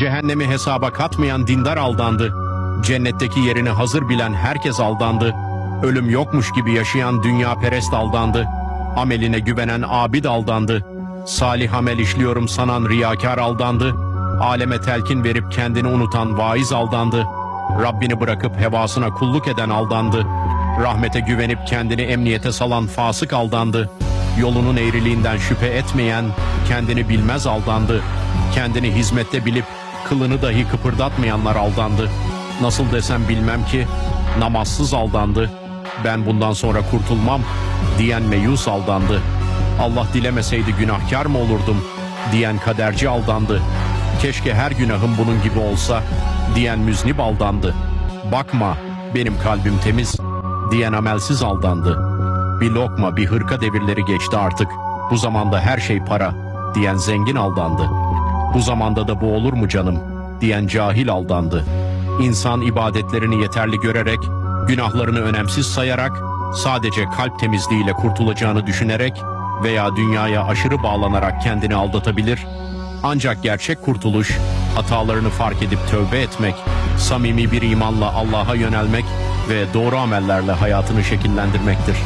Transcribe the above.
Cehennemi hesaba katmayan dindar aldandı. Cennetteki yerini hazır bilen herkes aldandı. Ölüm yokmuş gibi yaşayan dünya perest aldandı. Ameline güvenen abid aldandı. Salih amel işliyorum sanan riyakar aldandı. Aleme telkin verip kendini unutan vaiz aldandı. Rabbini bırakıp hevasına kulluk eden aldandı. Rahmete güvenip kendini emniyete salan fasık aldandı. Yolunun eğriliğinden şüphe etmeyen kendini bilmez aldandı. Kendini hizmette bilip kılını dahi kıpırdatmayanlar aldandı. Nasıl desem bilmem ki namazsız aldandı. Ben bundan sonra kurtulmam diyen meyus aldandı. Allah dilemeseydi günahkar mı olurdum diyen kaderci aldandı. Keşke her günahım bunun gibi olsa diyen müznip aldandı. Bakma benim kalbim temiz diyen amelsiz aldandı. Bir lokma bir hırka devirleri geçti artık. Bu zamanda her şey para diyen zengin aldandı. Bu zamanda da bu olur mu canım diyen cahil aldandı. İnsan ibadetlerini yeterli görerek, günahlarını önemsiz sayarak, sadece kalp temizliğiyle kurtulacağını düşünerek veya dünyaya aşırı bağlanarak kendini aldatabilir. Ancak gerçek kurtuluş, hatalarını fark edip tövbe etmek, samimi bir imanla Allah'a yönelmek ve doğru amellerle hayatını şekillendirmektir.